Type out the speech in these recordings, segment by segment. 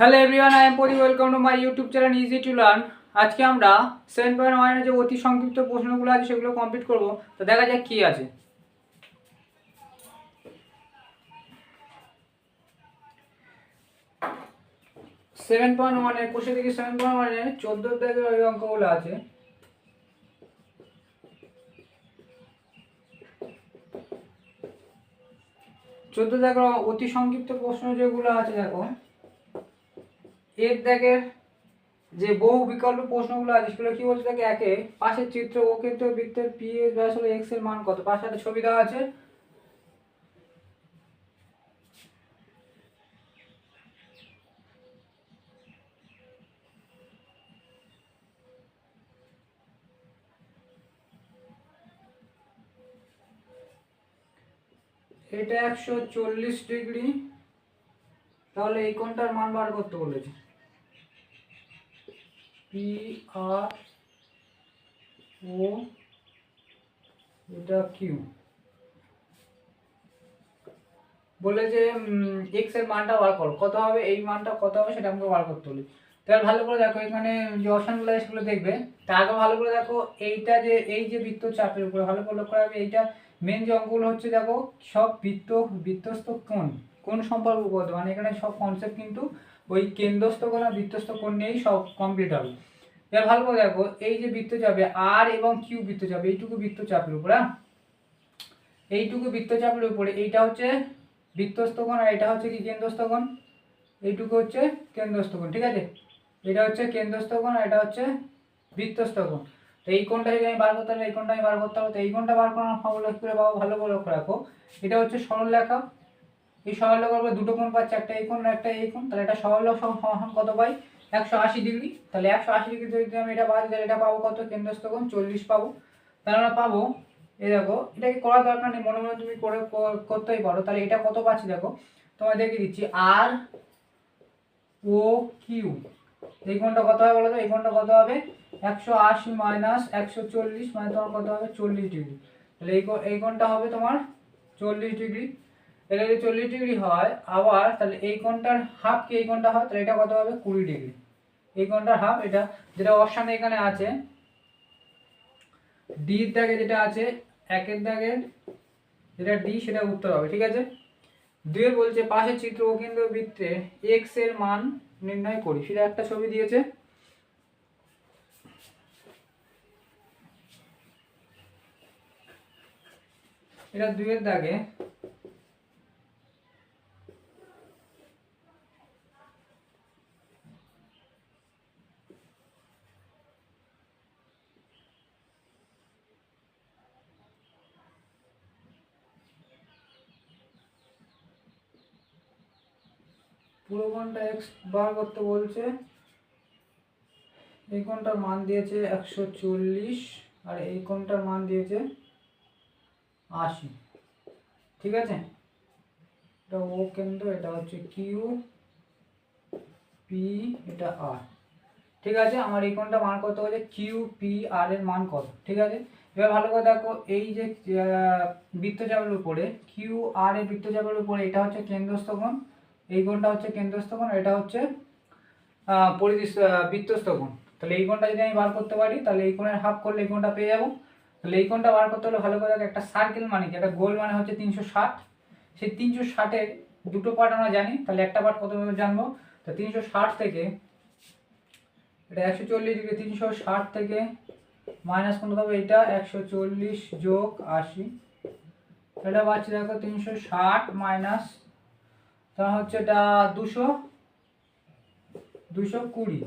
Hello everyone I am Pari welcome to my YouTube channel easy to learn আজকে আমরা seven point ওয়ানের যে অতি সংক্ষিপ্ত প্রশ্নগুলো আছে, সেগুলো কমপ্লিট করব। তো দেখা যাক কি আছে। সেভেন পয়েন্ট ওয়ানে কোষে থেকে সেভেন পয়েন্ট ওয়ানে চোদ্দ থেকে ওই অঙ্কগুলো আছে। চোদ্দ দেখো অতি সংক্ষিপ্ত প্রশ্ন যেগুলো আছে, দেখো। এর দেখের যে বহু বিকল্প প্রশ্নগুলো আছে, সেগুলো কি বলছে দেখে? একে, পাশের চিত্র, ও কিন্তু বৃত্তের পি এর ব্যাস হলো এক্সের মান কত? পাশে একটা ছবি দেওয়া আছে। এটা একশো চল্লিশ ডিগ্রি। তাহলে এই কোনটার মান বার করতে বলেছে? পি আর ও এটা কিউ বলে যে এক্সের মানটা বার করো। কত হবে? এই মানটা কত হবে? সেটা আমাকে বার করতে হলে তাহলে ভালো করে দেখো, এখানে যে অপশনগুলো সেগুলো দেখবে। তার আগে ভালো করে দেখো, এইটা যে, এই যে বৃত্ত চাপের উপরে ভালো করে লক্ষ্য রাখবে। এইটা মেন যে অঙ্কগুলো হচ্ছে, দেখো, সব বৃত্ত, বৃত্তস্থ কোণ। কোন সম্পর্ক করতে মানে এখানে সব কনসেপ্ট কিন্তু ওই কেন্দ্রস্থ কোণ আর বৃত্তস্থ কোণ নিয়েই সব কমপ্লিট হবে। এবার ভালো করে দেখো, এই যে বৃত্ত চাপে আর এবং কিউ বৃত্ত চাপে এইটুকু বৃত্ত চাপের উপরে হ্যাঁ? এইটুকু বৃত্ত চাপের উপরে, এইটা হচ্ছে বৃত্তস্থ কোণ আর এটা হচ্ছে কি কেন্দ্রস্থ কোণ? এইটুকু হচ্ছে কেন্দ্রস্থ কোণ, ঠিক আছে? এটা হচ্ছে কেন্দ্রস্থ কোণ আর এটা হচ্ছে বৃত্তস্থ কোণ। তো এই কোণটা যদি আমি বার করতে হলে এই কোণটা আমি বার করতে হবে তো এই কোণটা বার করার ফর্মুলা করে পাবো ভালো করে লক্ষ্য রাখো, এটা হচ্ছে সরল লেখা এই সরল লেখার উপরে দুটো কোণ পাচ্ছে, একটা এই কোণ একটা এই কোণ তাহলে এটা সরল সমাধান কত পাই? একশো আশি ডিগ্রি তাহলে একশো আশি ডিগ্রি যদি আমি এটা বাদ তাহলে এটা পাবো কত? কেন্দ্রস্থ কোণ চল্লিশ পাবো। তাহলে আমরা পাবো, এই দেখো এটাকে করার দরকার নেই? মনে মনে তুমি করে করতেই পারো। তাহলে এটা কত পাচ্ছি দেখো? তোমায় দেখে দিচ্ছি আর ও কিউ এই কোণটা কত হবে বলো তো? এই কোণটা কত হবে? একশো আশি মাইনাস একশো চল্লিশ মানে তোমার কত হবে? চল্লিশ ডিগ্রি তাহলে এই এই কোণটা হবে তোমার চল্লিশ ডিগ্রি এটা যদি চল্লিশ ডিগ্রি হয় আবার, তাহলে এই কোণটার হাফ কি এই কোণটা হয়? তাহলে এটা কত হবে? কুড়ি ডিগ্রি। এই কোণটার হাফ এটা, যেটা অপশানে এখানে আছে ডির দাগে যেটা আছে একের দাগে যেটা ডি সেটা উত্তর হবে, ঠিক আছে? দুয়ে বলছে, পাশের চিত্র ও কেন্দ্র বৃত্তে এক্সের মান নির্ণয় করি। সেটা একটা ছবি দিয়েছে। এটা দুয়ের দাগে পুরো কোণটা এক্স বার করতে বলছে। এই কোণটার মান দিয়েছে একশো চল্লিশ আর এই কোণটার মান দিয়েছে আশি। ঠিক আছে? এটা ও কেন্দ্র, এটা হচ্ছে কিউ পি এটা আর ঠিক আছে? আমার এই কোণটা মান কত হচ্ছে কিউ পি আর এর মান কত? ঠিক আছে? এবার ভালো করে দেখো, এই যে বৃত্তচাপের উপরে কিউ আর এর বৃত্তচাপের উপরে, এটা হচ্ছে কেন্দ্রস্থ কোণ। এই কোণটা হচ্ছে কেন্দ্রস্থ কোণ এটা হচ্ছে পরিদৃষ্ট বৃত্তস্থ কোণ তাহলে এই কোণটা যদি আমি বার করতে পারি, তাহলে এই কোণের হাফ করলে এই কোণটা পেয়ে যাব। তাহলে এই কোণটা বার করতে হলে ভালো করে একটা সার্কেল মানে কি? একটা গোল মানে হচ্ছে তিনশো ষাট। সেই তিনশো ষাটের দুটো পার্ট আমরা জানি, তাহলে একটা পার্ট কত জানব? তো তিনশো ষাট থেকে, এটা একশো চল্লিশ ডিগ্রি, তিনশো ষাট থেকে মাইনাস কোনটা হবে এটা একশো চল্লিশ যোগ আশি। এটা পাচ্ছি দেখো তিনশো ষাট মাইনাস তা হচ্ছে এটা দুশো দুশো কুড়ি।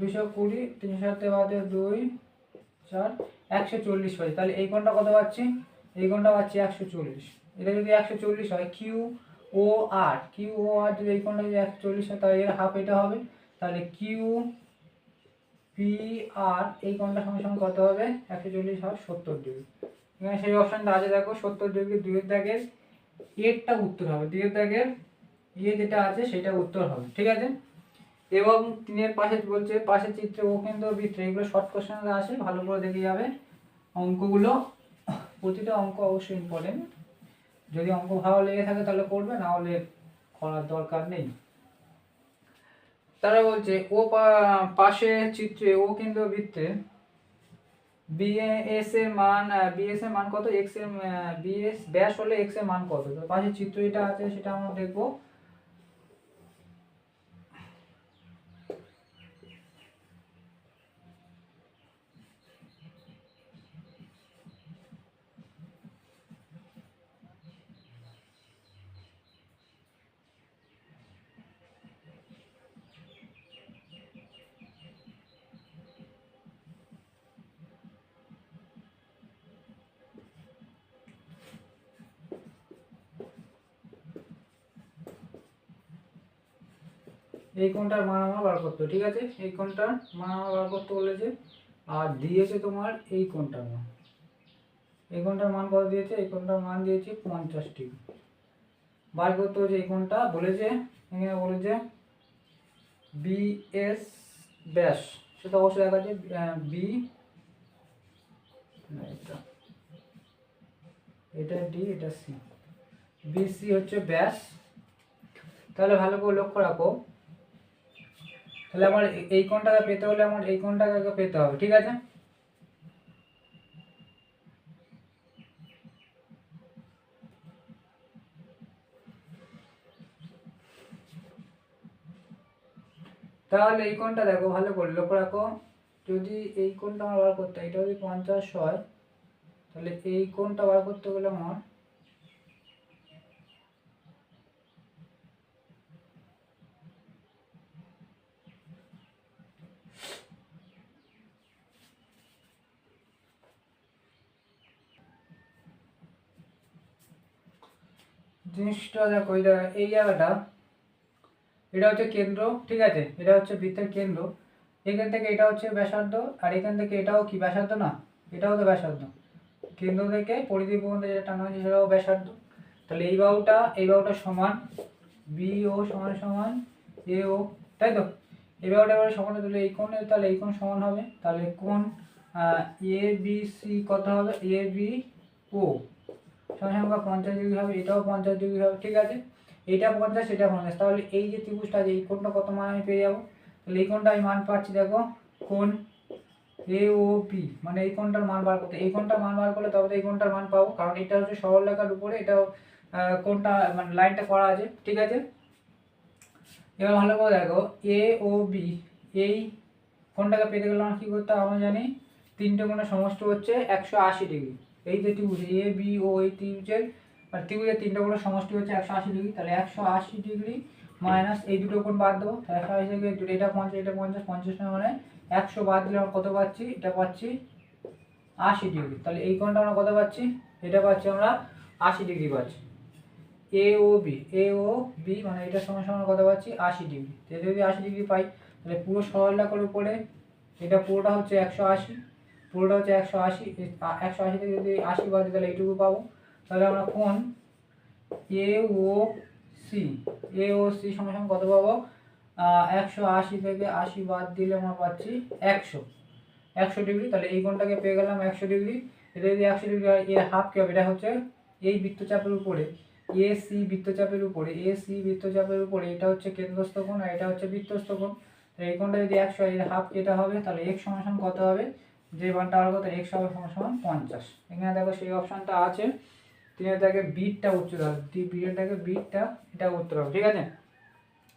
দুশো কুড়ি, তিনশো ষাটে বাদে দুই, চার, একশো চল্লিশ পাচ্ছি তাহলে এই কোণটা কত পাচ্ছি? এই কোণটা পাচ্ছি একশো চল্লিশ। এটা যদি একশো চল্লিশ হয় কিউ ও আর কিউ ও আর যদি এই কোণটা যদি একশো চল্লিশ হয়, তাহলে এর হাফ এটা হবে। তাহলে কিউ পি আর এই কোণটার সঙ্গে সঙ্গে কত হবে? একশো চল্লিশ হয় সত্তর ডিগ্রি। এখানে সেই অপশানটা আছে, দেখো, সত্তর ডিগ্রি দুইয়ের দাগের এরটা উত্তর হবে। দুইয়ের দাগের ইয়ে যেটা আছে সেটা উত্তর হবে, ঠিক আছে? এবং তিনের পাশে বলছে পাশে চিত্রে ও কিন্তু বৃত্ত এগুলো শর্ট কোশ্চেন আসে, ভালো করে দেখে যাবে। অঙ্কগুলো, প্রতিটা অঙ্ক অবশ্যই ইম্পর্টেন্ট যদি অঙ্ক ভালো লেগে থাকে তাহলে করবে, না হলে করার দরকার নেই। তারা বলছে, ও পাশে চিত্রে ও কিন্তু বৃত্তে বিএস এর মান বিএস এর মান কত? এক্সের বিএস ব্যাস হলে এক্সের মান কত? তো পাশে চিত্র যেটা আছে সেটা আমরা দেখব। এই কোণটার মান আমার বার করতে ঠিক আছে? এই কোণটার মান আমার বার করতে বলেছে। আর দিয়েছে তোমার এই কোণটার মান। এই কোণটার মান কত দিয়েছে? এই কোণটার মান দিয়েছে পঞ্চাশ ডিগ্রি। বার করতে হচ্ছে এই কোণটা, বলেছে, এখানে বলেছে বিএস ব্যাস। সেটা অবশ্যই দেখা যাচ্ছে বি এটা এটা ডি, এটা সি। বিসি হচ্ছে ব্যাস। তাহলে ভালো করে লক্ষ্য রাখো। তাহলে আমার এই কোণটাকে পেতে হলে আমার এই কোণটাকে আগে পেতে হবে? ঠিক আছে? তাহলে এই কোণটা দেখো, ভালো করে লক্ষ্য রাখো। যদি এই কোণটা আমার বার করতে এটা যদি পঞ্চাশ হয়, তাহলে এই কোণটা বার করতে গেলে আমার জিনিসটা দেখো জায়গা- এই জায়গাটা, এটা হচ্ছে কেন্দ্র, ঠিক আছে? এটা হচ্ছে বৃত্তের কেন্দ্র। এখান থেকে এটা হচ্ছে ব্যাসার্ধ, আর এখান থেকে এটাও কি ব্যাসার্ধ না? এটাও তো ব্যাসার্ধ। কেন্দ্র থেকে পরিধি পর্যন্ত যেটা টানা হয়েছে সেটাও ব্যাসার্ধ। তাহলে এই বাহুটা এই বাহুটা সমান বি ও সমান সমান এ ও তাই তো? এই বাহুটা এবারে সমান তাহলে এই কোণ, তাহলে এই কোণ সমান হবে। তাহলে কোণ এ বি সি কত হবে? এ বি ও সমান পঞ্চাশ ডিগ্রি হবে, এটাও পঞ্চাশ ডিগ্রি হবে, ঠিক আছে? এটা পঞ্চাশ এটা পঞ্চাশ তাহলে এই যে ত্রিভুজটা আছে, এই কোণটা কত মান আমি পেয়ে যাব? তাহলে এই কোণটা আমি মান পাচ্ছি, দেখো, কোণ এ ও পি মানে এই কোণটার মান বার করতে। এই কোণটার মান বার করলে তবে এই কোণটার মান পাবো, কারণ এটা হচ্ছে সরল রেখার উপরে এটাও কোনটা মানে লাইনটা করা আছে, ঠিক আছে? এবার ভালো করে দেখো এ ও বি এই কোনটাকে পেতে গেলে আমার কী করতে আমরা জানি, তিনটে কোণের সমষ্টি হচ্ছে একশো আশি ডিগ্রি। এই যে ত্রিভুজ এ বি ও এই ত্রিভুজের আর ত্রিভুজের তিনটে কোণের সমষ্টি হচ্ছে একশো আশি ডিগ্রি তাহলে একশো আশি ডিগ্রি মাইনাস এই দুটো কোণ বাদ দেবো, তাহলে একশো আশি থেকে দুটো, এটা পঞ্চাশ এটা পঞ্চাশ পঞ্চাশ মানে একশো বাদ দিলে আমরা কত পাচ্ছি? এটা পাচ্ছি আশি ডিগ্রি তাহলে এই কোণটা আমরা কত পাচ্ছি? এটা পাচ্ছি আমরা আশি ডিগ্রি পাচ্ছি। এ ও বি এ ও বি মানে এটার সমান সমান কত পাচ্ছি? আশি ডিগ্রি যদি আশি ডিগ্রি পাই, তাহলে পুরো সরল রেখার উপরে, এটা পুরোটা হচ্ছে একশো আশি। পুরোটা হচ্ছে একশো আশি একশো আশি থেকে যদি আশি বাদ তাহলে এইটুকু পাবো। তাহলে আমরা কোন? এ ও সি এ ও সি সমান সমান কত পাবো? একশো আশি থেকে আশি বাদ দিলে আমরা পাচ্ছি একশো। একশো ডিগ্রি, তাহলে এই কোণটাকে পেয়ে গেলাম একশো ডিগ্রি। এটা যদি একশো ডিগ্রি হয় এর হাফ কী হবে? এটা হচ্ছে এই বৃত্তচাপের উপরে এ সি বৃত্তচাপের উপরে এ সি বৃত্তচাপের উপরে, এটা হচ্ছে কেন্দ্রস্থ কোণ আর এটা হচ্ছে বৃত্তস্থ কোণ। তো এই কোণটা যদি একশো, এর হাফ এটা হবে, তাহলে এক সমান কত হবে? যে মানটা হবে কত? এক্স হবে সমান পঞ্চাশ। এখানে দেখো সেই অপশানটা আছে। তিনি তাকে বিটটা উত্তর হবে। বিটটাকে বিটটা এটা উত্তর হবে। ঠিক আছে?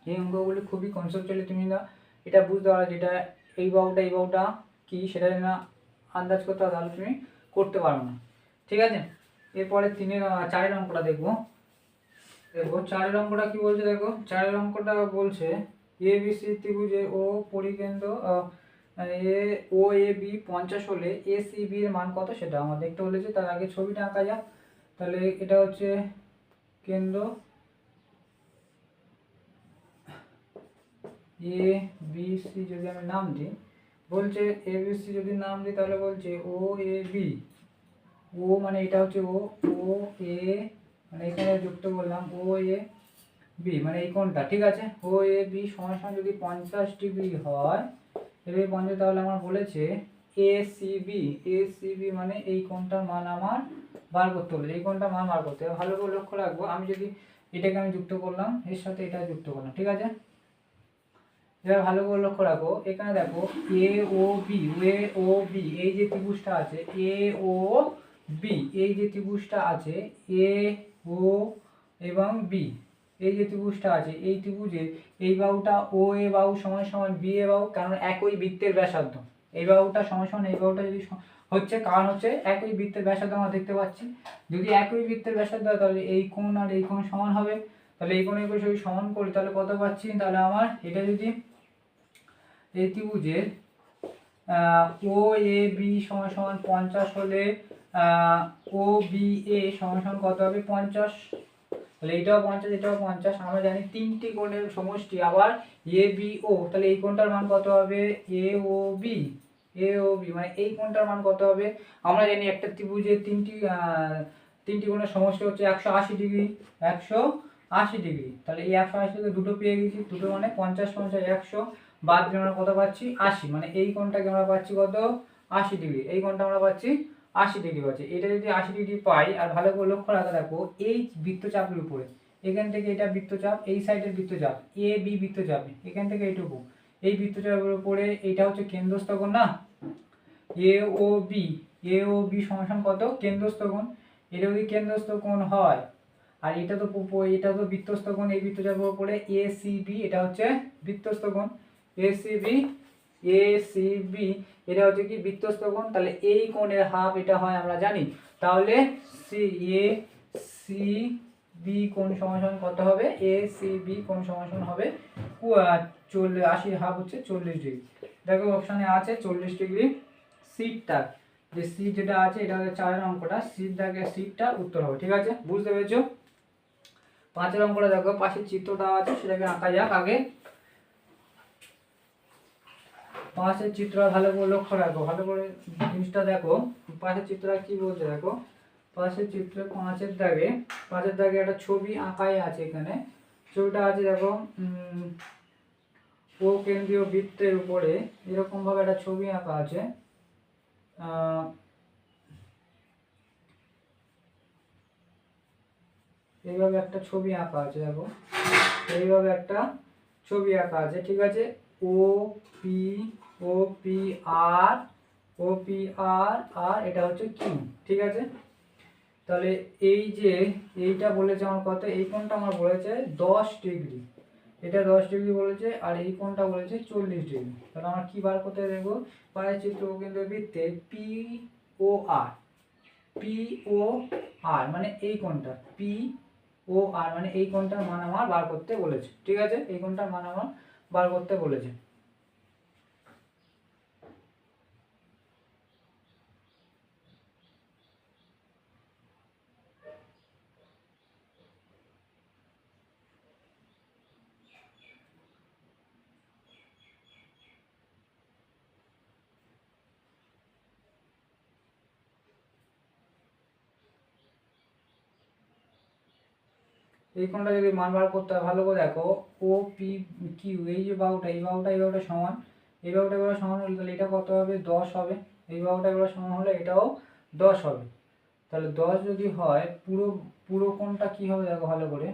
এই অঙ্কগুলি খুবই কনসেপচুয়ালি তুমি না, এটা বুঝতে পারো যেটা এই বাহুটা এই বাহুটা কি? সেটা না আন্দাজ করতে পারো তাহলে তুমি করতে পারো না। ঠিক আছে? এরপরে তিনের চারের অঙ্কটা দেখব। দেখো চারের অঙ্কটা কি বলছে দেখো? চারের অঙ্কটা বলছে এ বি সি ত্রিভুজে ও পরিকেন্দ্র এ, ও, এ, বি, পঞ্চাশ হলে এ, সি, বি এর মান কত সেটা? আমার দেখতে বলেছে তার আগে ছবিটা আঁকা যাক। তাহলে এটা হচ্ছে কেন্দ্র এ, বি, সি যদি আমি নাম দিই, বলছে এ, বি, সি যদি নাম দিই তাহলে বলছে ও, এ, বি। ও মানে এটা হচ্ছে ও ও, এ মানে এখানে যুক্ত করলাম ও, এ, বি মানে এই কোণটা, ঠিক আছে? ও, এ, বি সমান সমান যদি পঞ্চাশ ডিগ্রি হয় এবার পঞ্চাশ তাহলে আমার বলেছে A C B A C B মানে এই কোণটার মান আমার বার করতে হবে, এই কোণটার মান বার করতে হবে। ভালো করে লক্ষ্য রাখব, আমি যদি এটাকে আমি যুক্ত করলাম, এর সাথে এটা যুক্ত করলাম, ঠিক আছে? এবার ভালো করে লক্ষ্য রাখো, এখানে দেখো এ ও বি এ ও বি এই যে ত্রিভুজটা আছে এ ও বি এই যে ত্রিভুজটা আছে এ ও এবং বি এই যে ত্রিভুজটা আছে, এই ত্রিভুজে এই বাহুটা ও এ বাহু সমান সমান বি এ বাহু, কারণ একই বৃত্তের ব্যাসার্ধ। এই বাহুটা সমান সমান, এই বাহুটা যদি হচ্ছে, কারণ হচ্ছে একই বৃত্তের ব্যাসার্ধ আমরা দেখতে পাচ্ছি। যদি একই বৃত্তের ব্যাসার্ধ হয়, তাহলে এই কোণ আর এই কোণ সমান হবে। তাহলে এই কোণের কোণ যদি সমান করি, তাহলে কত পাচ্ছি? তাহলে আমার এটা যদি এই ত্রিভুজের ও, এ, বি সমান সমান পঞ্চাশ হলে ও, বি, এ সমান সমান কত হবে? পঞ্চাশ। তাহলে এটাও পঞ্চাশ এটাও পঞ্চাশ, আমরা জানি তিনটি কোণের সমষ্টি, আবার এ বি ও তাহলে এই কোণটার মান কত হবে? এ ও বি এ ও বি মানে এই কোণটার মান কত হবে? আমরা জানি একটা ত্রিভুজের তিনটি তিনটি কোণের সমষ্টি হচ্ছে একশো আশি ডিগ্রি, একশো আশি ডিগ্রি। তাহলে এই একশো আশি থেকে দুটো পেয়ে গেছি, দুটো মানে পঞ্চাশ পঞ্চাশ, একশো, বাদ দিয়ে আমরা কত পাচ্ছি? আশি। মানে এই কোণটাকে আমরা পাচ্ছি কত? আশি ডিগ্রি। এই কোণটা আমরা পাচ্ছি আশি ডিগ্রি পাচ্ছি এটা যদি আশি ডিগ্রি পাই, আর ভালো করে লক্ষ্য রাখা দেখো, এই বৃত্তচাপের উপরে, এখান থেকে এটা বৃত্তচাপ, এই সাইডের বৃত্তচাপ, এ, বি বৃত্তচাপ, এখান থেকে এইটুকু। এই বৃত্তচাপের উপরে এটা হচ্ছে কেন্দ্রস্থ কোণ না? এ, ও, বি, এ, ও, বি সমান কত? কেন্দ্রস্থ কোণ এটা যদি কেন্দ্রস্থ কোণ হয়, আর এটা তো এটা তো বৃত্তস্থ কোণ এই বৃত্তচাপের উপরে, এ, সি, বি, এটা হচ্ছে বৃত্তস্থ কোণ A, C, B A C B এটা হচ্ছে কি বৃত্তস্থ কোণ? তাহলে এই কোণের হাফ এটা হয়, আমরা জানি। তাহলে সি এ সি বি কোণ সমান সমান কত হবে? এ সি বি কোণ সমান হবে চল্লিশ, আশির হাফ হচ্ছে চল্লিশ ডিগ্রি। দেখো অপশানে আছে চল্লিশ ডিগ্রি সিটটা। যে সিট যেটা আছে, এটা হচ্ছে চারের অঙ্কটা। সিট দাগে সিটটা উত্তর হবে, ঠিক আছে? বুঝতে পেরেছ? পাঁচের অঙ্কটা দেখো, পাশের চিত্রটা আছে, সেটাকে আঁকা যাক আগে। পাশের চিত্র ভালো করে লক্ষ্য রাখো, ভালো করে জিনিসটা দেখো, পাশের চিত্র কি বলছে দেখো, পাশের চিত্র পাঁচের দাগে পাঁচের দাগে একটা ছবি আঁকাই আছে এখানে, ছবিটা আছে দেখো ও কেন্দ্রীয় বৃত্তের উপরে এরকম ভাবে একটা ছবি আঁকা আছে এইভাবে একটা ছবি আঁকা আছে দেখো, এইভাবে একটা ছবি আঁকা আছে, ঠিক আছে, O, P O P R O P R আর এটা হচ্ছে কিউ, ঠিক আছে? তাহলে এই যে, এইটা বলেছে আমার কত এই কোণটা আমার বলেছে দশ ডিগ্রি। এটা দশ ডিগ্রি বলেছে, আর এই কোণটা বলেছে চল্লিশ ডিগ্রি। তাহলে আমরা কি বার করতে দেখব? পায়ের চিত্র কিন্তু বৃত্তে পি ও আর পি ও আর মানে এই কোণটা পি ও আর মানে এই কোণটার মান আমার বার করতে বলেছে, ঠিক আছে? এই কোণটার মান আমার বার করতে বলেছে। এই কোণটা যদি মান বার করতে হয়, ভালো করে দেখো ও পি কিউ এই যে বাহুটা, এই বাহুটা এই বাহুটা সমান, এই বাহুটা এবার সমান হলে তাহলে এটা কত হবে? দশ হবে। এই বাহুটা এবার সমান হলে এটাও দশ হবে। তাহলে দশ যদি হয়, পুরো পুরো কোণটা কি হবে দেখো ভালো করে?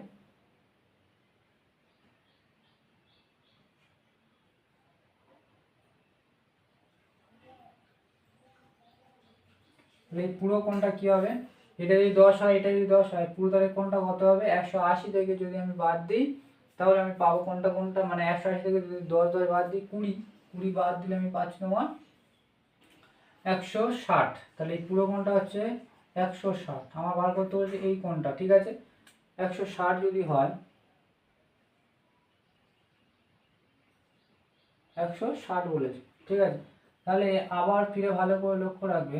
এই পুরো কোণটা কি হবে? এটা যদি দশ হয়, এটা যদি দশ হয়, পুরো তাহলে কোনটা কত হবে? একশো আশি থেকে যদি আমি বাদ দিই, তাহলে আমি পাবো কোনটা কোনটা? মানে একশো আশি থেকে যদি দশ দশ বাদ দিই, কুড়ি। কুড়ি বাদ দিলে আমি পাচ্ছি তোমার একশো ষাট। তাহলে এই পুরো কোনটা হচ্ছে একশো ষাট। আমার বার করতে হচ্ছে এই কোনটা, ঠিক আছে? একশো ষাট যদি হয়, একশো ষাট বলেছে, ঠিক আছে? তাহলে আবার ফিরে ভালো করে লক্ষ্য রাখবে।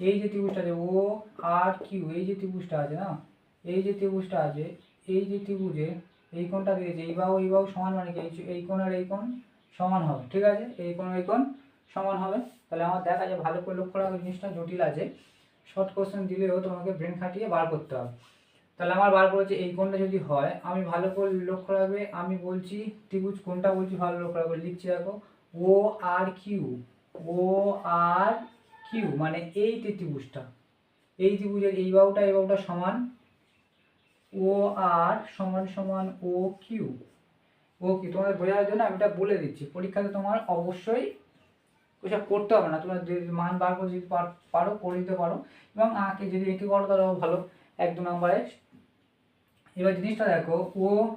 এই যে ত্রিভুজটা আছে ও, আর কিউ, এই যে ত্রিভুজটা আছে না? এই যে ত্রিভুজটা আছে, এই যে ত্রিভুজে এই কোণটা দিয়েছে, এই বাহু এই বাহু সমান মানে কি? এই- কোণ আর এই কোণ সমান হবে, ঠিক আছে? এই কোণ এই কোণ সমান হবে। তাহলে আমার দেখা যায় ভালো করে লক্ষ্য রাখো, জিনিসটা জটিল আছে। শর্ট কোশ্চেন দিলেও তোমাকে ব্রেন খাটিয়ে বার করতে হবে। তাহলে আমার বার করেছে, এই কোণটা যদি হয়, আমি ভালো করে লক্ষ্য রাখবে, আমি বলছি ত্রিভুজ কোনটা বলছি, ভালো লক্ষ্য রাখবে, লিখছি দেখো, ও আর কিউ, ও আর কিউ মানে এই ত্রিভুজটা। এই ত্রিভুজের এই বাহুটা এই বাহুটা সমান ও আর সমান সমান ও কিউ। ও কি তোমাদের বোঝার জন্য আমি এটা বলে দিচ্ছি। পরীক্ষাতে তোমার অবশ্যই ওইসব করতে হবে না। তোমরা যদি মান বার করে, যদি পার- করে দিতে পারো। এবং আঁকে যদি এঁকে করো, তাহলে ভালো। এক দু নম্বরে। এবার জিনিসটা দেখো, ও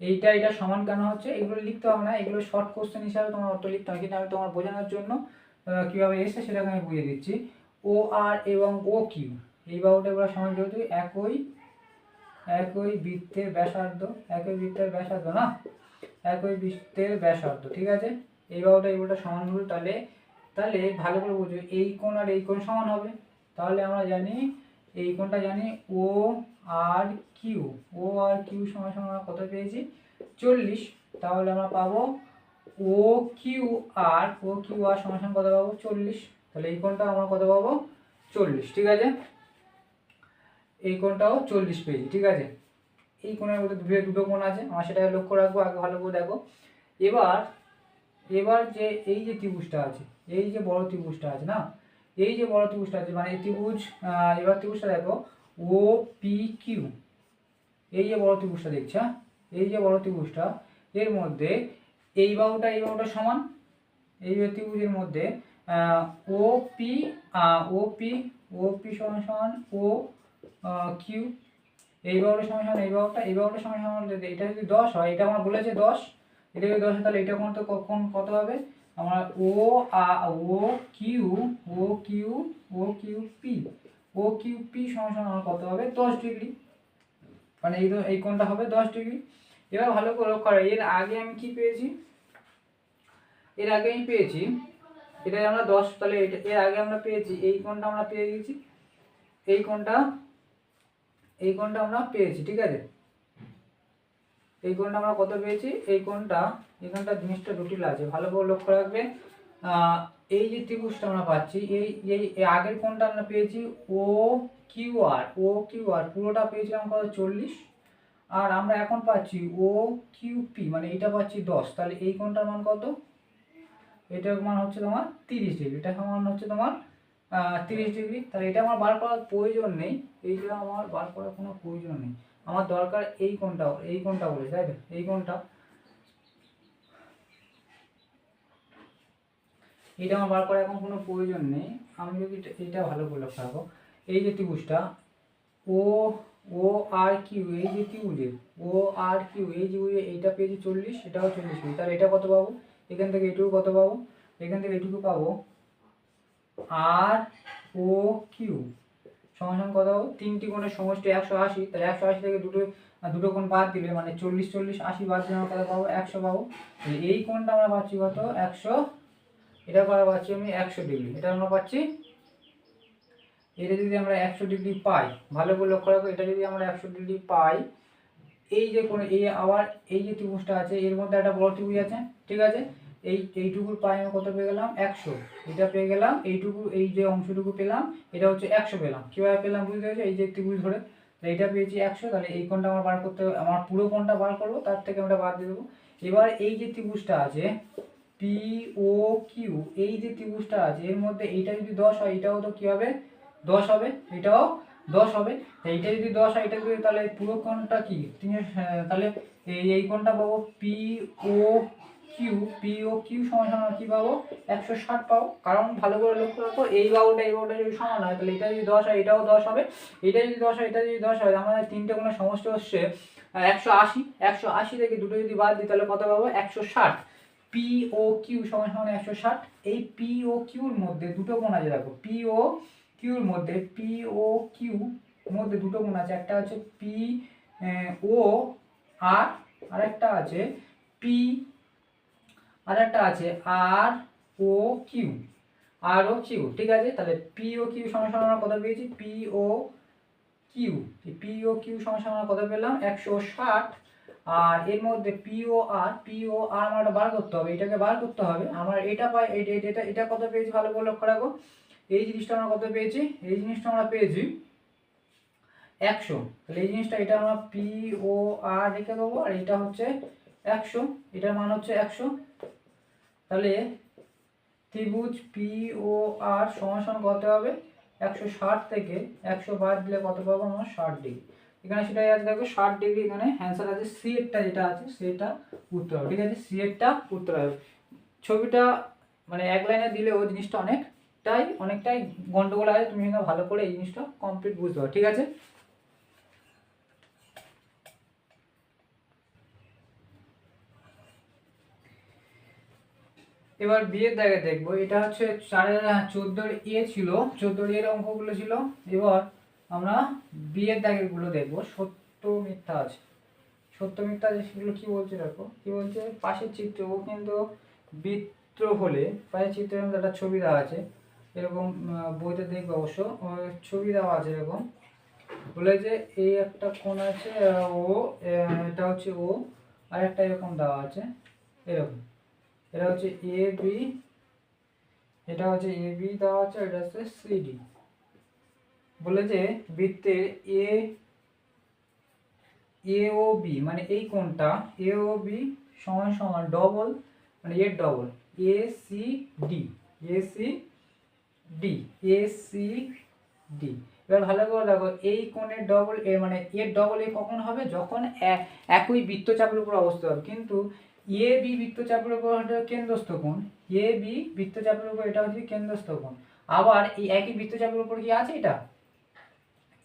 এইটা এটা সমান কেন হচ্ছে? এগুলো লিখতে হবে না। এগুলো শর্ট কোশ্চেন হিসাবে তোমার অত লিখতে হবে। কিন্তু আমি তোমার বোঝানোর জন্য কীভাবে এসে সেটাকে আমি বুঝিয়ে দিচ্ছি। ও আর এবং ও কিউ। এই বাহুটা এগুলো সমান যেহেতু একই একই বৃত্তের ব্যাসার্ধ, একই বৃত্তের ব্যাসার্ধ না? একই বৃত্তের ব্যাসার্ধ, ঠিক আছে? এই বাহুটা এই বাহুটা সমান হলো তাহলে তাহলে ভালো করে বুঝো, এই কোণ আর এই কোণ সমান হবে। তাহলে আমরা জানি, এই কোণটা জানি ও আর কিউ। ও আর কিউ সমান সমান কত পেয়েছি? চল্লিশ। তাহলে আমরা পাবো O Q R, O Q R সমান কত পাবো? চল্লিশ। তাহলে এই কোণটা আমরা কত পাবো? চল্লিশ, ঠিক আছে? এই কোণটাও চল্লিশ পেয়েছি, ঠিক আছে? এই কোণের মধ্যে দুটো দুটো কোণ আছে, আমার সেটা লক্ষ্য রাখব, আগে ভালো করে দেখো। এবার এবার যে এই যে ত্রিভুজটা আছে, এই যে বড় ত্রিভুজটা আছে না? এই যে বড় ত্রিভুজটা আছে মানে এই ত্রিভুজ এবার ত্রিভুজটা দেখো, ও পি কিউ। এই যে বড় ত্রিভুজটা দেখছ হ্যাঁ? এই যে বড় ত্রিভুজটা, এর মধ্যে এই বাহুটা এই বাহুটা সমান। এই যে ত্রিভুজের মধ্যে O P O P O P সমান সমান ও কিউ এই বাহুটা সমান সমান, এই বাহুটা এই বাহুটা সমান সমান এটা যদি দশ হয়, এটা আমার বলেছে দশ। এটা যদি দশ হয়, তাহলে এটা কোন কখন কত হবে? আমার ও আ O Q O Q O Q P O Q P সমান সমান আমার কত হবে? দশ ডিগ্রি। মানে এই এই কোণটা হবে দশ ডিগ্রি। এবার ভালো করে লক্ষ্য করো, এর আগে আমি কি পেয়েছি? এর আগে আমি পেয়েছি, এটা আমরা দশ, তাহলে এর আগে আমরা পেয়েছি, এই কোণটা আমরা পেয়ে গেছি, এই কোণটা এই কোণটা আমরা পেয়েছি, ঠিক আছে? এই কোণটা আমরা কত পেয়েছি? এই কোণটা এই কোণটা জিনিসটা জটিল আছে, ভালো করে লক্ষ্য রাখবে। এই যে ত্রিভুজটা আমরা পাচ্ছি এই এই আগের কোণটা আমরা পেয়েছি, O Q R, O Q R, পুরোটা পেয়েছিলাম কত? চল্লিশ। আর আমরা এখন পাচ্ছি ও কিউ পি মানে এটা পাচ্ছি দশ। তাহলে এই কোণটার মান কত? এটার মান হচ্ছে তোমার তিরিশ ডিগ্রি। এটা মান হচ্ছে তোমার তিরিশ ডিগ্রি। তাহলে এটা আমার বার করার প্রয়োজন নেই। এইটা আমার বার করার কোনো প্রয়োজন নেই। আমার দরকার এই কোণটা এই কোণটা বলে তাই তো? এই কোণটা এটা আমার বার করার এখন কোনো প্রয়োজন নেই। আমি যদি এটা- ভালো করে লক্ষ্য এই যে ত্রিভুজটা ও ও আর কিউ এই যে ত্রিভুজের ও আর কিউ এই ত্রিভুজে এইটা পেয়েছি চল্লিশ, এটাও চল্লিশ পেয়েছি। তাহলে এটা কত পাবো? এখান থেকে এটুকু কত পাবো? এখান থেকে এটুকু পাবো আর ও কিউ। সমান কত পাবো? তিনটি কোণের সমষ্টি একশো আশি। তাহলে একশো আশি থেকে দুটো দুটো কোণ বাদ দিলে মানে চল্লিশ চল্লিশ, আশি বাদ দিলে আমরা কত পাবো একশো পাবো। এই কোণটা আমরা পাচ্ছি কত? একশো, এটা করা পাচ্ছি আমি একশো ডিগ্রি। এটা আমরা পাচ্ছি এটা যদি আমরা একশো ডিগ্রি পাই, ভালো করে লক্ষ্য রাখো, এটা যদি আমরা একশো ডিগ্রি পাই, এই যে কোনো, এই আবার এই যে ত্রিভুজটা আছে, এর মধ্যে একটা বড় ত্রিভুজ আছে, ঠিক আছে? এই এইটুকুর পাই আমি কত পেয়ে গেলাম? একশো। এটা পেয়ে গেলাম, এইটুকু, এই যে অংশটুকু পেলাম, এটা হচ্ছে একশো পেলাম। কীভাবে পেলাম বুঝতে পেরেছ? এই যে ত্রিভুজ ধরে। তাহলে এটা পেয়েছি একশো, তাহলে এই কোণটা আমার বার করতে হবে, আমার পুরো কোণটা বার করব, তার থেকে আমরা বাদ দিয়ে দেবো। এবার এই যে ত্রিভুজটা আছে পি ও কিউ এই যে ত্রিভুজটা আছে, এর মধ্যে এইটা যদি দশ হয়, এটাও তো কী হবে? দশ হবে, এটাও দশ হবে। এইটা যদি দশ হয়, এটা যদি তাহলে পুরো কোণটা কি? তাহলে এই কোণটা পাবো P O Q P O Q সমান সমান কি পাবো? একশো ষাট পাবো। কারণ ভালো করে লক্ষ্য রাখো, এই বাবুটা এই বাবুটা যদি সমান হয়, তাহলে এটা যদি দশ হয়, এটাও দশ হবে। এটা যদি দশ হয়, এটা যদি দশ হয় আমাদের তিনটে কোণের সমষ্টি হচ্ছে একশো আশি। একশো আশি থেকে দুটো যদি বাদ দিই, তাহলে কত পাবো? একশো ষাট। পি ও কিউ সমান সমান একশো ষাট। এই পি ও কিউর মধ্যে দুটো কোণ আছে, দেখো পি ও কিউর মধ্যে পি ও কিউ মধ্যে দুটো কোণ আছে, একটা হচ্ছে পি ও আর আরেকটা আছে পি আর একটা আছে আর O Q R O Q ঠিক আছে? তাহলে পি ও কিউ সমান আমরা কত পেয়েছি? P O Q P O Q সমান আমরা কত পেলাম? একশো ষাট, আর এর মধ্যে পি ও আর পি ও আর আমার বার করতে হবে, এটাকে বার করতে হবে, আমার এটা পাই এটা এটা কত পেয়েছি? ভালো করে লক্ষ্য রাখো। এই জিনিসটা আমরা কত পেয়েছি? এই জিনিসটা আমরা পেয়েছি একশো। তাহলে এই জিনিসটা, এটা আমরা পি ও আর রেখে দেবো, আর এটা হচ্ছে একশো। এটার মান হচ্ছে একশো। তাহলে ত্রিভুজ পি ও আর সমান কত হবে? একশো ষাট থেকে একশো বাদ দিলে কত পাবো আমরা? ষাট ডিগ্রি। এখানে সেটাই আছে, দেখো ষাট ডিগ্রি এখানে। অ্যান্সার আছে সি এরটা যেটা আছে সেটা উত্তর হবে। ঠিক আছে? সি এরটা উত্তর হবে। ছবিটা মানে এক লাইনে দিলেও জিনিসটা অনেকটাই অনেকটাই গন্ডগোল আছে, তুমি কিন্তু ভালো করে এই জিনিসটা কমপ্লিট বুঝতে পারো, ঠিক আছে? এবার বিয়ের দাগে দেখব, এটা হচ্ছে চারের চোদ্দোর এ ছিল, চোদ্দোর এর অঙ্কগুলো ছিল। এবার আমরা বিয়ের দাগেরগুলো দেখব, সত্য মিথ্যা আছে। সত্য মিথ্যা আছে সেগুলো কি বলছে দেখো, কি বলছে? পাশের চিত্র ও কিন্তু বৃত্ত হলে, পাশের চিত্রের মধ্যে একটা ছবি দেওয়া আছে। এরকম বইতে দেখবে অবশ্য। ছবি দেওয়া আছে এরকম। বলে যে এই একটা কোণ আছে ও এটা হচ্ছে ও, আর একটা এরকম দেওয়া আছে। এরকম। এটা হচ্ছে এ, বি, এটা হচ্ছে এ, বি দেওয়া আছে এটা হচ্ছে সিডি বলে যে বৃত্তের এ এ, ও, বি মানে এই কোণটা, এ, ও, বি সমান সমান ডবল মানে এর double A, C, D. A, C D A C D এবার ভালো করে দেখো এই কোণের ডবল এ মানে এর ডবল এ কখন হবে? যখন একই বৃত্তচাপের উপর অবস্থিত হবে। কিন্তু এ বি বৃত্তচাপের উপর হচ্ছে কেন্দ্রস্থ কোণ। এ বি বৃত্তচাপের উপর, এটা হচ্ছে কেন্দ্রস্থ কোণ। আবার এই একই বৃত্তচাপের উপর কি আছে এটা?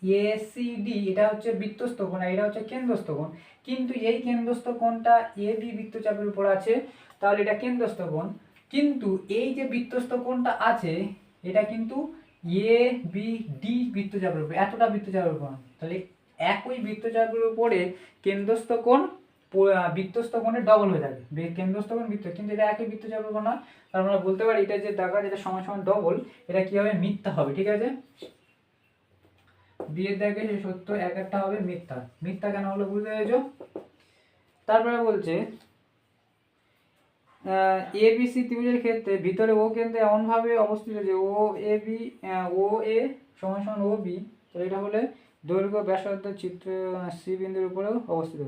এ সি ডি এটা হচ্ছে বৃত্তস্থ কোণ আর এটা হচ্ছে কেন্দ্রস্থ কোণ। কিন্তু এই কেন্দ্রস্থ কোণটা এ বি বৃত্তচাপের উপর আছে, তাহলে এটা কেন্দ্রস্থ কোণ। কিন্তু এই যে বৃত্তস্থ কোণটা আছে এটা কিন্তু এ বি ডি বৃত্তচাপের উপর, এতটা বৃত্তচাপের উপর। তাহলে একই বৃত্তচাপের উপরে কেন্দ্রস্থ কোণ বৃত্তস্থ কোণের ডবল হয়ে যাবে কেন্দ্রস্থ কোণ বৃত্ত, কিন্তু এটা একই বৃত্তচাপের কোণ নয়। তার আমরা বলতে পারি এটা যে দাগা যেটা সমান সমান ডবল এটা কি হবে মিথ্যা হবে, ঠিক আছে? বিয়ের দাগে যে সত্য এক একটা হবে মিথ্যা। মিথ্যা কেন হলো বুঝতে পেরেছ? তারপরে বলছে এ বি সি ত্রিভুজের ক্ষেত্রে ভিতরে ও কেন্দ্রে এমনভাবে অবস্থিত যে ও এ বি ও এ সমান সমান ও বি তাহলে এটা হলে দৈর্ঘ্য, ব্যাসার্ধ, চিত্র সি বিন্দুর উপরেও অবস্থিত।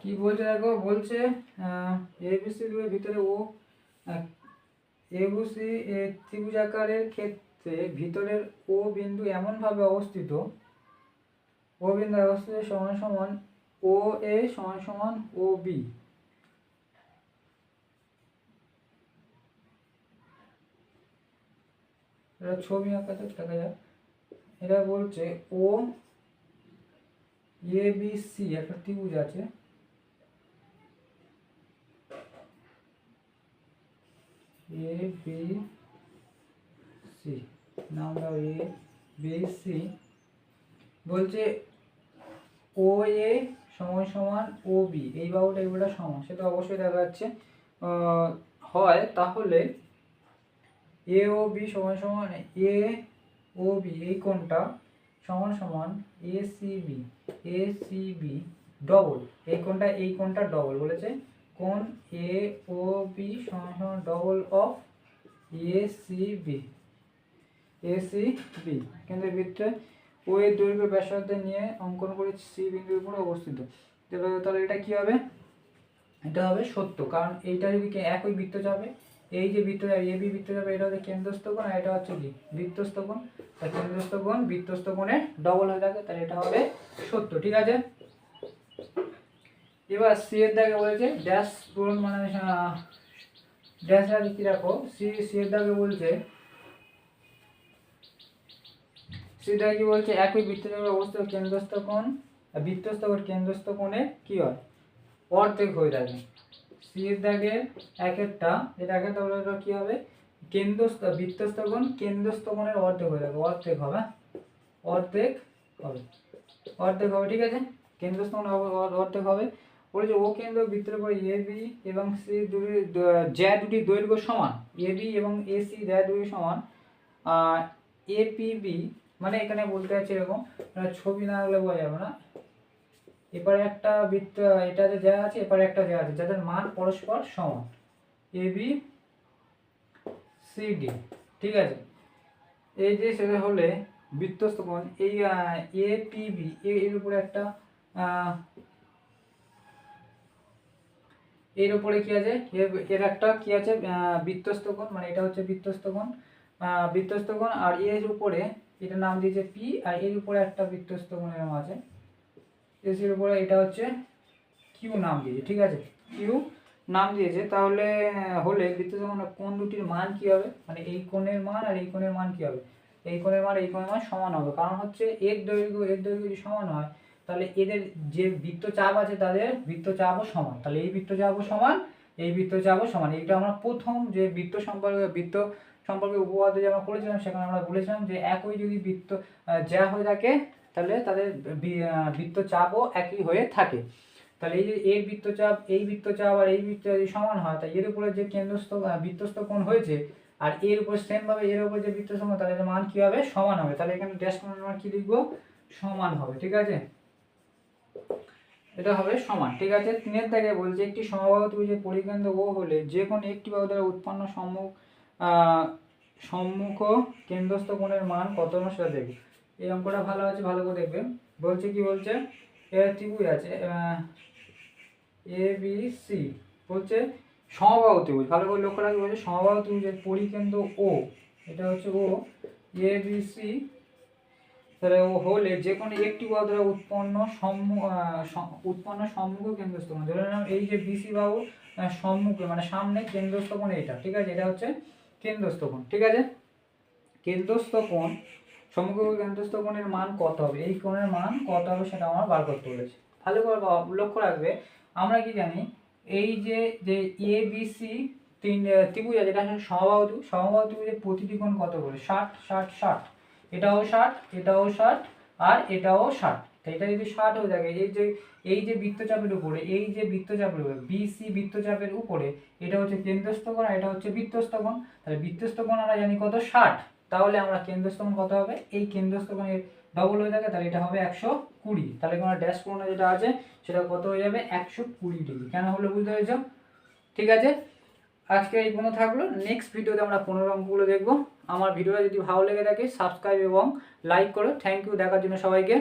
কি বলছে দেখো? বলছে এ বি সি ভিতরে ও এ বি সি ত্রিভুজ আকারের ক্ষেত্রে ভিতরের ও বিন্দু এমনভাবে অবস্থিত ও বিন্দু অবস্থিত সমান সমান ও এ সমান সমান ও বি। ছবি আঁকাতে দেখা যাক। এটা বলছে ও, এ, বি, সি, একটা ত্রিভুজ আছে। এ, বি, সি নাম দাও এ, বি, সি। বলছে ও, এ সমান সমান ও বি এই বাহুটা এই বাহুটা সমান সেটা অবশ্যই দেখা যাচ্ছে হয়, তাহলে এ ও বি সমান সমান এ ও বি এই কোণটা সমান সমান A C B A C B double এই কোণটা এই কোণটা ডবল বলেছে। কোণ এ ও বি সমান সমান double of A C B A C B কেন্দ্রের বৃত্তে ও এর দৈর্ঘ্য ব্যাসার্ধ নিয়ে অঙ্কন করে সি বিন্দুর উপরে অবস্থিত। তাহলে এটা কি হবে? এটা হবে সত্য, কারণ এইটা যদি একই বৃত্ত যাবে এই যে বৃত্ত যাবে এ বি বৃত্ত যাবে এটা হচ্ছে কেন্দ্রস্থ কোণ আর এটা হচ্ছে কি? বৃত্তস্থ কোণ আর কেন্দ্রস্থ ডবল হয়ে থাকে তাহলে এটা হবে সত্য, ঠিক আছে? এবার সি এর দাগে বলেছে ড্যাশ পূরণ মানে ড্যাশ কি রাখো সি সি এর দাগে বলছে সেটা কি বলছে? একই বৃত্তচাপের অবস্থিত কেন্দ্রস্থ কোণ। বৃত্তস্থ কোণ কেন্দ্রস্থ কোণে কি হয়? অর্ধেক হয়ে থাকে। সি এর দাগে এক একটা, এটা এক একটা বলে কি হবে? কেন্দ্রস্থ, বৃত্তস্থ কোণ কেন্দ্রস্থ কোণের অর্ধেক হয়ে যাবে। অর্ধেক হবে হ্যাঁ? অর্ধেক হবে। অর্ধেক হবে, ঠিক আছে? কেন্দ্রস্থ কোণ অর্ধেক হবে। বলেছে ও কেন্দ্র বৃত্তের পর এ, বি এবং সি দুটি জ্যা দুটি দৈর্ঘ্য সমান। এ, বি এবং এ, সি জ্যা দুটি সমান। এ, পি, বি মানে এখানে বলতে চাচ্ছি এরকম মানে ছবি না হলে বোঝা যাবে না। এপারে একটা বৃত্ত এটাতে যা আছে এপারে একটা যা আছে যাদের মান পরস্পর সমান। এ বি সি ডি ঠিক আছে? এই যে সেটা হলে বৃত্তস্থ কোণ এই এ পি বি এর উপরে একটা এর উপরে কি আছে? এর- একটা কি আছে? আহ, বৃত্তস্থ কোণ মানে এটা হচ্ছে বৃত্তস্থ কোণ। আর এর উপরে এটা নাম দিয়েছে পি আর এর উপরে একটা বৃত্তস্থ এরকম আছে। এসির উপরে এটা হচ্ছে কিউ নাম দিয়েছে, ঠিক আছে? কিউ নাম দিয়েছে, তাহলে হলে বৃত্তস্থ কোণ দুটির মান কি হবে? মানে এই কোণের মান আর এই কোণের মান কি হবে? এই কোণের মান, এই কোণের মান সমান হবে। কারণ হচ্ছে এর দৈর্ঘ্য এর দৈর্ঘ্য যদি সমান হয়, তাহলে এদের যে বৃত্তচাপ আছে, তাদের বৃত্তচাপও সমান। তাহলে এই বৃত্তচাপও সমান, এই বৃত্তচাপও সমান। এইটা আমরা প্রথম যে বৃত্ত সম্পর্কে, বৃত্ত সম্পর্কে উপপাদ্য যে আমরা করেছিলাম সেখানে আমরা বলেছিলাম যে একই যদি বৃত্ত যা হয়ে থাকে, তাহলে তাদের বৃত্তচাপও একই হয়ে থাকে। তাহলে এই যে এর বৃত্তচাপ, এই বৃত্তচাপ আর এই বৃত্ত যদি সমান হয় তাই এর উপরে যে কেন্দ্রস্থ বৃত্তস্থ কোণ হয়েছে, আর এর উপর সেম ভাবে এর উপর যে বৃত্তস্থ কোণ তাহলে মান কি হবে সমান হবে। তাহলে এখানে ড্যাশ কোণের মান কি লিখব? সমান হবে, ঠিক আছে? এটা হবে সমান, ঠিক আছে? তিনের থেকে বলছে একটি সমবাহু ত্রিভুজের পরিকেন্দ্র ও হলে যে কোনো একটি বাহু দ্বারা উৎপন্ন সম্মুখ সম্মুখ কেন্দ্রস্থ কোণের মান কত সেটা দেখবে। এই অঙ্কটা ভালো আছে, ভালো করে দেখবে। বলছে কি বলছে? এর ত্রিভুজ আছে এ, বি, সি। বলছে সমবাহু ত্রিভুজ। ভালো করে লক্ষ্য রাখবে, বলছে সমবাহু ত্রিভুজের পরিকেন্দ্র ও। এটা হচ্ছে ও, এ, বি, সি। তাহলে ও হলে যে কোনো একটি বাহু দ্বারা উৎপন্ন সম্মুখ উৎপন্ন সম্মুখ কেন্দ্রস্থ ধরে নাও এই যে বিসি বাহু সম্মুখে মানে সামনে কেন্দ্রস্থ কোণ এটা ঠিক আছে? এটা হচ্ছে কেন্দ্রস্থ কোণ ঠিক আছে? কেন্দ্রস্থ কোণ ও কেন্দ্রস্থ কোণের মান কত হবে? এই কোণের মান কত হবে সেটা আমার বার করতে বলেছে। ভালো করে, লক্ষ্য রাখবে, আমরা কি জানি, এই যে যে এ বি সি তিন ত্রিভুজ আছে, এটা সমবাহু ত্রিভুজ সমবাহু প্রতিটি কোণ কত করে? ষাট ষাট ষাট। এটাও ষাট এটাও ষাট, আর এটাও ষাট। এটা যদি ষাট হয়ে থাকে, এই যে এই যে বৃত্তচাপের উপরে, এই যে বৃত্তচাপের উপরে বিসি বৃত্তচাপের উপরে, এটা হচ্ছে কেন্দ্রস্থ কোণ আর এটা হচ্ছে বৃত্তস্থ তাহলে বৃত্তস্থ আমরা জানি কত? ষাট। তাহলে আমরা কেন্দ্রস্থ কোণ কত হবে? এই কেন্দ্রস্থ ডবল হয়ে থাকে, তাহলে এটা হবে একশো কুড়ি। তাহলে কোনো ড্যাশ কোণ যেটা আছে, সেটা কত হয়ে যাবে? একশো কুড়ি ডিগ্রি। কেন হলো বুঝতে পেরেছ? ঠিক আছে? আজকে এই পর্যন্ত থাকল। নেক্সট ভিডিওতে আমরা পনেরো অঙ্কগুলো দেখব। আমার ভিডিওটা যদি ভালো লেগে থাকে সাবস্ক্রাইব এবং লাইক করো। থ্যাংক ইউ দেখার জন্য সবাইকে।